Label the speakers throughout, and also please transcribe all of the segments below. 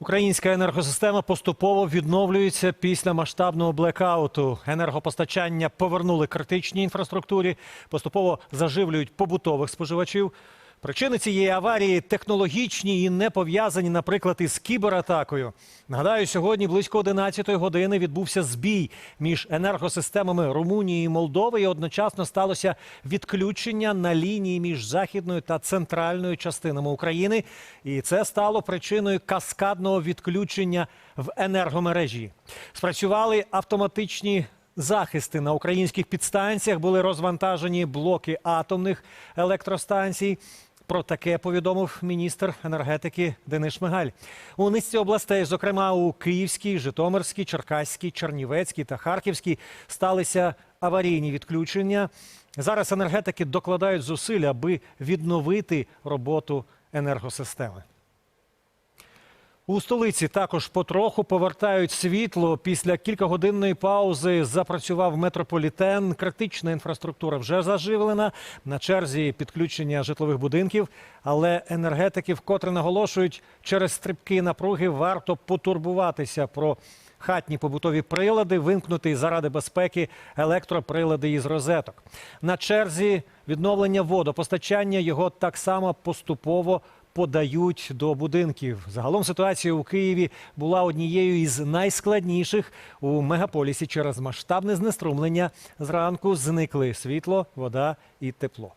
Speaker 1: Українська енергосистема поступово відновлюється після масштабного блекауту. Енергопостачання повернули критичній інфраструктурі, поступово заживлюють побутових споживачів. Причини цієї аварії технологічні і не пов'язані, наприклад, із кібератакою. Нагадаю, сьогодні близько 11 години відбувся збій між енергосистемами Румунії і Молдови. І одночасно сталося відключення на лінії між західною та центральною частинами України. І це стало причиною каскадного відключення в енергомережі. Спрацювали автоматичні захисти на українських підстанціях. Були розвантажені блоки атомних електростанцій. Про таке повідомив міністр енергетики Денис Шмигаль. У низці областей, зокрема у Київській, Житомирській, Черкаській, Чернівецькій та Харківській, сталися аварійні відключення. Зараз енергетики докладають зусиль, аби відновити роботу енергосистеми. У столиці також потроху повертають світло. Після кількагодинної паузи запрацював метрополітен. Критична інфраструктура вже заживлена. На черзі підключення житлових будинків. Але енергетики вкотре наголошують, через стрибки напруги варто потурбуватися про хатні побутові прилади, вимкнути заради безпеки електроприлади із розеток. На черзі відновлення водопостачання його так само поступово подають до будинків. Загалом ситуація у Києві була однією із найскладніших у мегаполісі через масштабне знеструмлення. Зранку зникли світло, вода і тепло.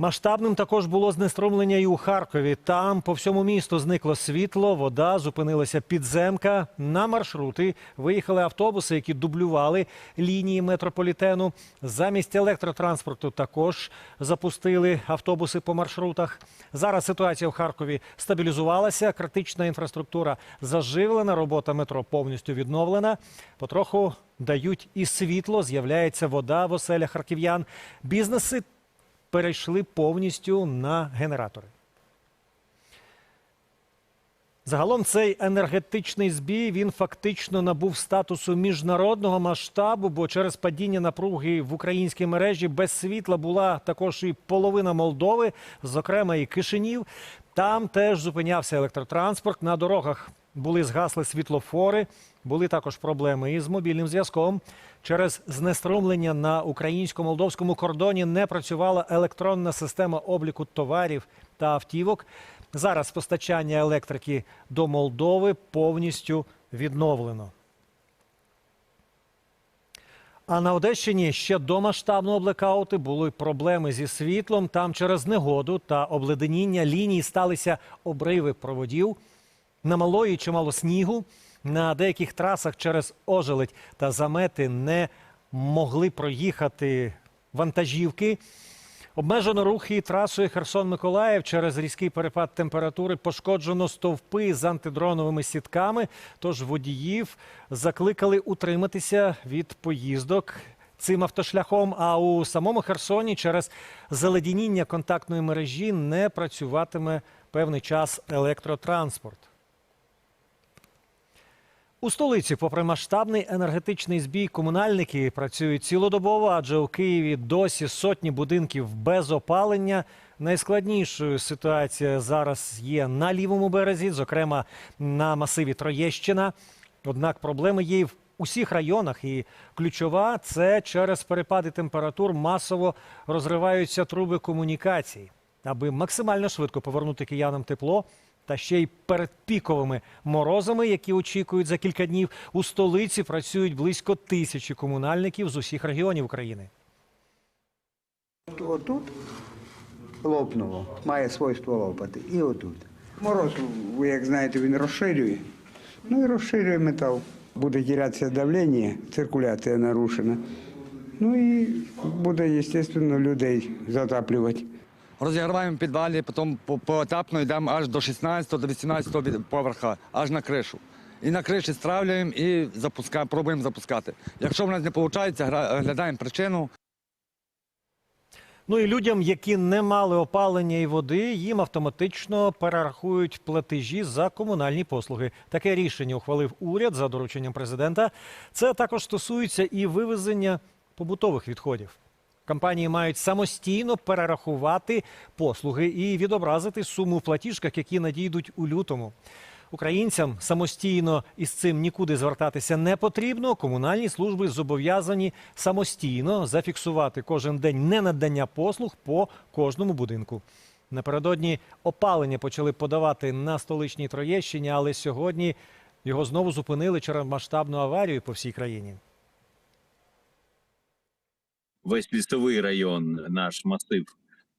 Speaker 1: Масштабним також було знеструмлення і у Харкові. Там по всьому місту зникло світло, вода, зупинилася підземка. На маршрути виїхали автобуси, які дублювали лінії метрополітену. Замість електротранспорту також запустили автобуси по маршрутах. Зараз ситуація в Харкові стабілізувалася. Критична інфраструктура заживлена. Робота метро повністю відновлена. Потроху дають і світло. З'являється вода в оселях харків'ян. Бізнеси перейшли повністю на генератори. Загалом цей енергетичний збій він фактично набув статусу міжнародного масштабу, бо через падіння напруги в українській мережі без світла була також і половина Молдови, зокрема і Кишинів. Там теж зупинявся електротранспорт. На дорогах були згасли світлофори, були також проблеми із мобільним зв'язком. Через знеструмлення на українсько-молдовському кордоні не працювала електронна система обліку товарів та автівок. Зараз постачання електрики до Молдови повністю відновлено. А на Одещині ще до масштабного блекауту були проблеми зі світлом. Там через негоду та обледеніння ліній сталися обриви проводів. Намало і чимало снігу. На деяких трасах через ожеледь та замети не могли проїхати вантажівки. Обмежено рух і трасою Херсон-Миколаїв через різкий перепад температури пошкоджено стовпи з антидроновими сітками. Тож водіїв закликали утриматися від поїздок цим автошляхом. А у самому Херсоні через заледініння контактної мережі не працюватиме певний час електротранспорт. У столиці, попри масштабний енергетичний збій, комунальники працюють цілодобово, адже у Києві досі сотні будинків без опалення. Найскладнішою ситуація зараз є на лівому березі, зокрема на масиві Троєщина. Однак проблеми є в усіх районах, і ключова це через перепади температур масово розриваються труби комунікацій. Аби максимально швидко повернути киянам тепло, та ще й перед піковими морозами, які очікують за кілька днів, у столиці працюють близько тисячі комунальників з усіх регіонів України.
Speaker 2: Отут лопнуло, має свойство лопати. І отут. Мороз, ви як знаєте, він розширює. Ну і розширює метал. Буде тірятися давлення, циркуляція нарушена. Ну і буде, звісно, людей затаплювати.
Speaker 3: Розігріваємо в підвалі, потім по- поетапно йдемо аж до 16 до 18 від- поверха, аж на кришу. І на криші стравлюємо і запускаємо, пробуємо запускати. Якщо в нас не виходить, глядаємо причину,
Speaker 1: Ну і людям, які не мали опалення і води, їм автоматично перерахують платежі за комунальні послуги. Таке рішення ухвалив уряд за дорученням президента. Це також стосується і вивезення побутових відходів. Компанії мають самостійно перерахувати послуги і відобразити суму в платіжках, які надійдуть у лютому. Українцям самостійно із цим нікуди звертатися не потрібно. Комунальні служби зобов'язані самостійно зафіксувати кожен день ненадання послуг по кожному будинку. Напередодні опалення почали подавати на столичній Троєщині, але сьогодні його знову зупинили через масштабну аварію по всій країні.
Speaker 4: Весь лісовий район, наш масив,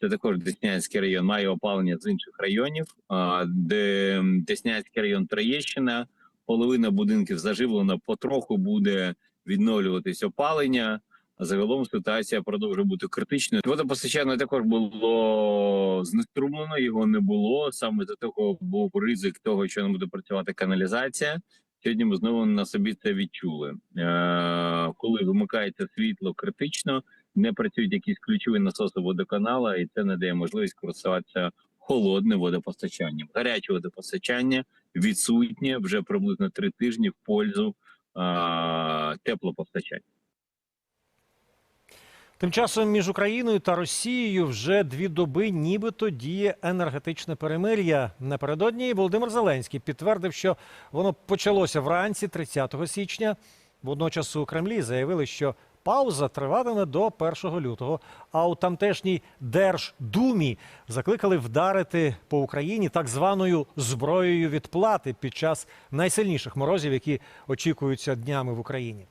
Speaker 4: це також Деснянський район, має опалення з інших районів. Де Деснянський район Троєщина, половина будинків заживлена, потроху буде відновлюватись опалення. Загалом ситуація продовжує бути критичною. Водопостачання також було знеструмлено, його не було. Саме за того був ризик того, що не буде працювати каналізація. Сьогодні ми знову на собі це відчули. Е, коли вимикається світло критично, не працюють якісь ключові насоси водоканала, і це не дає можливість користуватися холодним водопостачанням. Гаряче водопостачання відсутнє вже приблизно три тижні в пользу е, теплопостачання.
Speaker 1: Тим часом між Україною та Росією вже дві доби нібито діє енергетичне перемир'я. Напередодні Володимир Зеленський підтвердив, що воно почалося вранці 30 січня. Водночас у Кремлі заявили, що пауза триватиме до 1 лютого. А у тамтешній Держдумі закликали вдарити по Україні так званою зброєю відплати під час найсильніших морозів, які очікуються днями в Україні.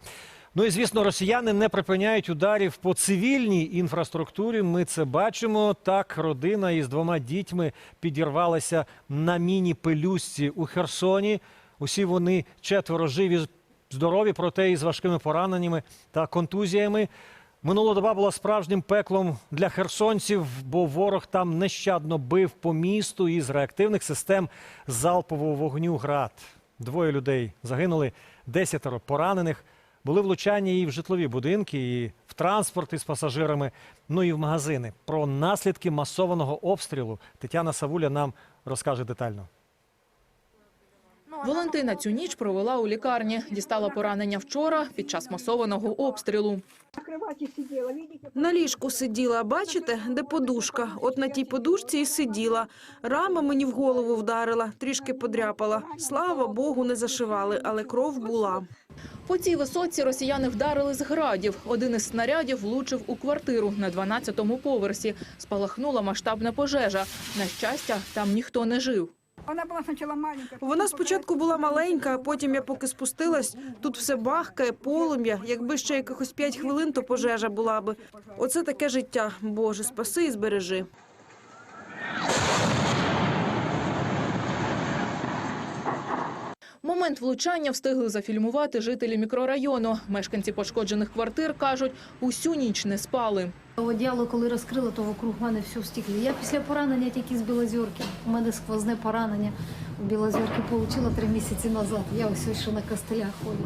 Speaker 1: Ну і звісно, росіяни не припиняють ударів по цивільній інфраструктурі. Ми це бачимо. Так, родина із двома дітьми підірвалася на міні-пелюстці у Херсоні. Усі вони четверо живі, здорові, проте із важкими пораненнями та контузіями. Минула доба була справжнім пеклом для херсонців, бо ворог там нещадно бив по місту із реактивних систем залпового вогню град. Двоє людей загинули, десятеро поранених. Були влучання і в житлові будинки, і в транспорт із пасажирами, ну і в магазини. Про наслідки масованого обстрілу Тетяна Савуля нам розкаже детально.
Speaker 5: Валентина цю ніч провела у лікарні. Дістала поранення вчора під час масованого обстрілу.
Speaker 6: На
Speaker 7: ліжку сиділа, бачите, де подушка. От на тій подушці і сиділа. Рама мені в голову вдарила, трішки подряпала. Слава Богу, не зашивали, але кров була.
Speaker 5: По цій висоці росіяни вдарили з градів. Один із снарядів влучив у квартиру на 12-му поверсі. Спалахнула масштабна пожежа. На щастя, там ніхто не жив.
Speaker 6: Она была сначала маленькая.
Speaker 7: Вона спочатку була маленька, а потім я поки спустилась, тут все бахкає, полум'я. Якби ще якихось п'ять хвилин, то пожежа була би. Оце таке життя. Боже, спаси і збережи.
Speaker 5: Момент влучання встигли зафільмувати жителі мікрорайону. Мешканці пошкоджених квартир кажуть, усю ніч не спали.
Speaker 8: Одіяло, коли розкрила, то вокруг мене все в. Я після поранення тільки з Білозірки. У мене сквозне поранення у Білозірки отримала три місяці назад. Я ось що на костелях ходжу.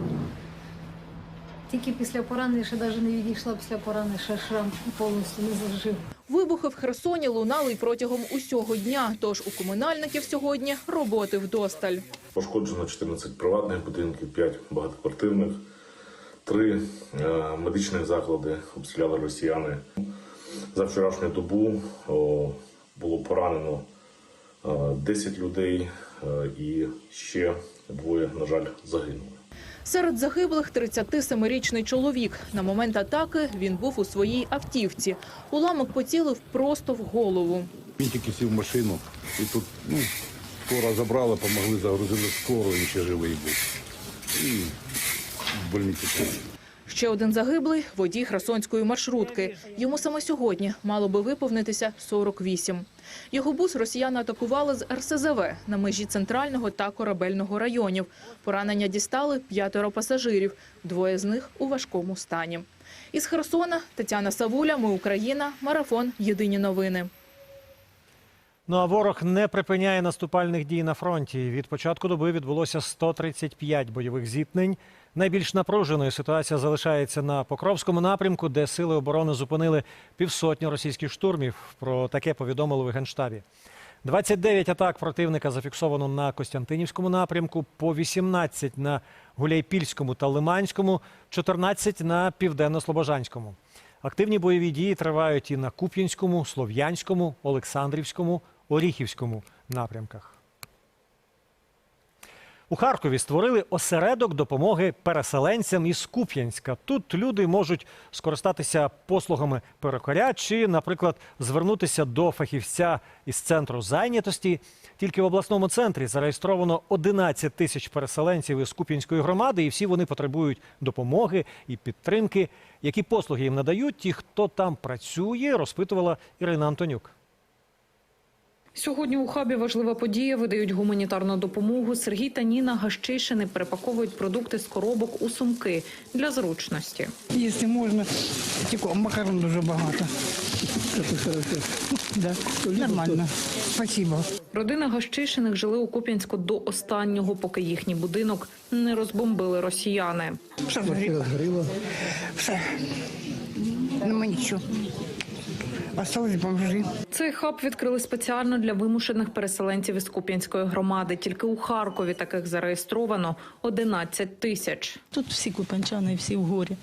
Speaker 8: Тільки після поранення, ще навіть не відійшла після поранення, ще шрам повністю не зажив.
Speaker 5: Вибухи в Херсоні лунали й протягом усього дня. Тож у комунальників сьогодні роботи вдосталь.
Speaker 9: Пошкоджено 14 приватних будинків, 5 багатоквартирних, 3 е, медичних заклади обстріляли росіяни. За вчорашню добу було поранено е, 10 людей е, і ще двоє, на жаль, загинули.
Speaker 5: Серед загиблих 37-річний чоловік. На момент атаки він був у своїй автівці. Уламок поцілив просто в голову.
Speaker 10: Він тільки сів в машину, і тут ну, скоро забрали, помогли, загрузили скору, і ще живий був. І больниці.
Speaker 5: Ще один загиблий – водій херсонської маршрутки. Йому саме сьогодні мало би виповнитися 48. Його бус росіяни атакували з РСЗВ на межі центрального та корабельного районів. Поранення дістали п'ятеро пасажирів, двоє з них у важкому стані. Із Херсона Тетяна Савуля, Ми Україна, Марафон. Єдині новини.
Speaker 1: Ну а ворог не припиняє наступальних дій на фронті. Від початку доби відбулося 135 бойових зіткнень. Найбільш напруженою ситуація залишається на Покровському напрямку, де сили оборони зупинили півсотні російських штурмів. Про таке повідомили в Генштабі. 29 атак противника зафіксовано на Костянтинівському напрямку, по 18 на Гуляйпільському та Лиманському, 14 на Південно-Слобожанському. Активні бойові дії тривають і на Куп'янському, Слов'янському, Олександрівському, Оріхівському напрямках. У Харкові створили осередок допомоги переселенцям із Куп'янська. Тут люди можуть скористатися послугами перукаря чи, наприклад, звернутися до фахівця із центру зайнятості. Тільки в обласному центрі зареєстровано 11 тисяч переселенців із Куп'янської громади, і всі вони потребують допомоги і підтримки. Які послуги їм надають ті, хто там працює, розпитувала Ірина Антонюк.
Speaker 11: Сьогодні у хабі важлива подія. Видають гуманітарну допомогу. Сергій та Ніна Гащишини перепаковують продукти з коробок у сумки для зручності.
Speaker 6: Якщо можна, тільки макарон дуже багато. Да, нормально. Спасибо.
Speaker 11: Родина Гащишиних жили у Куп'янську до останнього, поки їхній будинок не розбомбили росіяни.
Speaker 6: Все згоріло. Все. Нема нічого. Остались бомжі.
Speaker 11: Цей хаб відкрили спеціально для вимушених переселенців із Куп'янської громади. Тільки у Харкові таких зареєстровано 11 тисяч.
Speaker 12: Тут всі купанчани, всі в горі.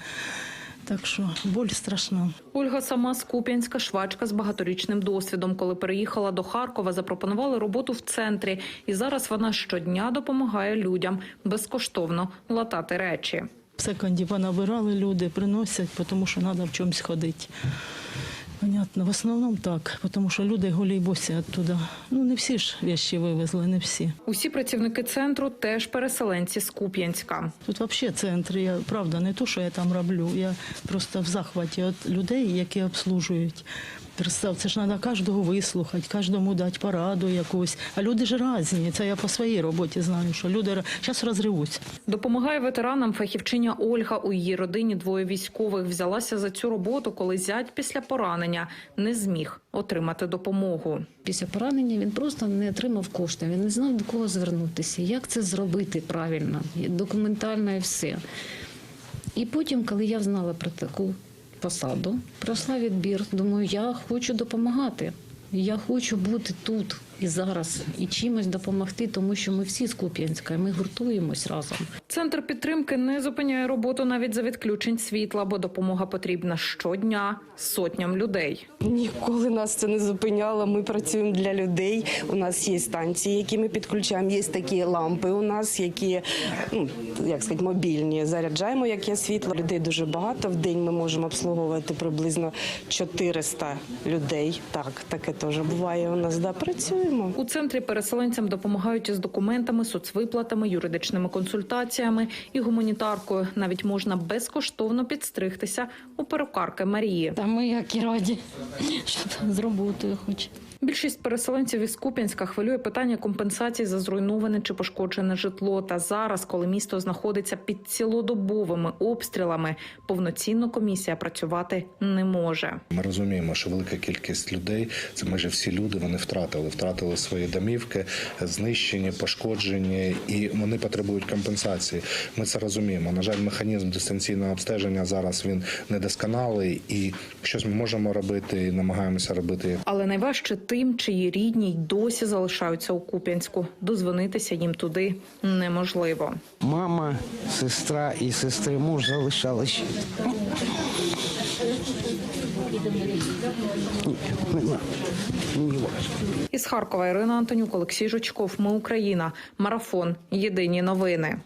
Speaker 12: Так що боль страшна.
Speaker 11: Ольга сама з Куп'янська, швачка з багаторічним досвідом. Коли переїхала до Харкова, запропонували роботу в центрі. І зараз вона щодня допомагає людям безкоштовно латати речі.
Speaker 12: В секонді понабирали люди, приносять, тому що треба в чомусь ходити. Понятно, в основному так, тому що люди голі й босі оттуда. Ну, не всі ж вещі вивезли, не всі.
Speaker 11: Усі працівники центру теж переселенці з Куп'янська.
Speaker 12: Тут взагалі центр, я правда не то, що я там роблю. Я просто в захваті від людей, які обслужують. Представ, це ж треба кожного вислухати, кожному дати пораду якусь. А люди ж різні. Це я по своїй роботі знаю, що люди зараз розривуться.
Speaker 11: Допомагає ветеранам фахівчиня Ольга. У її родині двоє військових взялася за цю роботу, коли зять після поранення не зміг отримати допомогу.
Speaker 8: Після поранення він просто не отримав кошти. Він не знав до кого звернутися, як це зробити правильно, документально і все. І потім, коли я знала про таку посаду, пройшла відбір. Думаю, я хочу допомагати. Я хочу бути тут і зараз, і чимось допомогти, тому що ми всі з Куп'янська, ми гуртуємось разом.
Speaker 11: Центр підтримки не зупиняє роботу навіть за відключень світла, бо допомога потрібна щодня сотням людей.
Speaker 13: Ніколи нас це не зупиняло. Ми працюємо для людей. У нас є станції, які ми підключаємо. Є такі лампи у нас, які ну як сказати, мобільні. Заряджаємо, як є світло. Людей дуже багато. В день ми можемо обслуговувати приблизно 400 людей. Так, таке теж буває. У нас да працюємо.
Speaker 11: У центрі переселенцям допомагають із документами, соцвиплатами, юридичними консультаціями і гуманітаркою. Навіть можна безкоштовно підстригтися у перукарки Марії.
Speaker 8: Та ми як і раді, що там з роботою хоч.
Speaker 11: Більшість переселенців із Куп'янська хвилює питання компенсації за зруйноване чи пошкоджене житло. Та зараз, коли місто знаходиться під цілодобовими обстрілами, повноцінно комісія працювати не може.
Speaker 14: Ми розуміємо, що велика кількість людей це майже всі люди. Вони втратили, втратили свої домівки, знищені, пошкоджені, і вони потребують компенсації. Ми це розуміємо. На жаль, механізм дистанційного обстеження зараз він недосконалий, і щось ми можемо робити, і намагаємося робити.
Speaker 11: Але найважче тим, чиї рідні й досі залишаються у Куп'янську. Дозвонитися їм туди неможливо.
Speaker 2: Мама, сестра і сестри муж залишалися.
Speaker 11: Із Харкова Ірина Антонюк, Олексій Жучков. Ми Україна. Марафон. Єдині новини.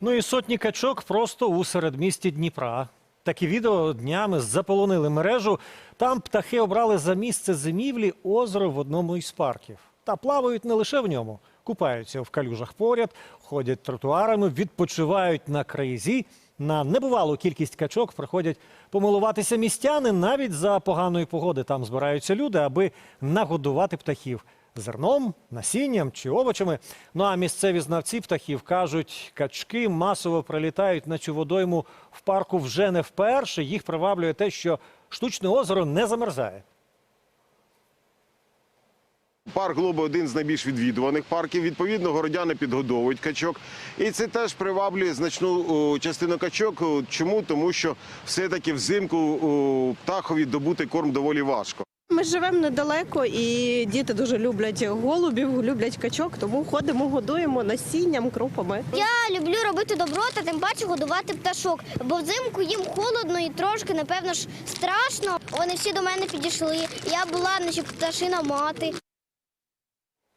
Speaker 1: Ну і сотні качок просто у середмісті Дніпра. Такі відео днями заполонили мережу. Там птахи обрали за місце зимівлі озеро в одному із парків. Та плавають не лише в ньому, купаються в калюжах поряд, ходять тротуарами, відпочивають на країзі. На небувалу кількість качок приходять помилуватися містяни. Навіть за поганої погоди там збираються люди, аби нагодувати птахів зерном, насінням чи овочами. Ну а місцеві знавці птахів кажуть, качки масово прилітають на цю водойму в парку вже не вперше. Їх приваблює те, що штучне озеро не замерзає.
Speaker 15: Парк Глоби один з найбільш відвідуваних парків. Відповідно, городяни підгодовують качок. І це теж приваблює значну частину качок. Чому? Тому що все-таки взимку птахові добути корм доволі важко.
Speaker 16: Живемо недалеко, і діти дуже люблять голубів, люблять качок, тому ходимо, годуємо насінням, кропами.
Speaker 17: Я люблю робити добро та тим паче годувати пташок, бо взимку їм холодно і трошки, напевно ж, страшно. Вони всі до мене підійшли. Я була, наче пташина мати.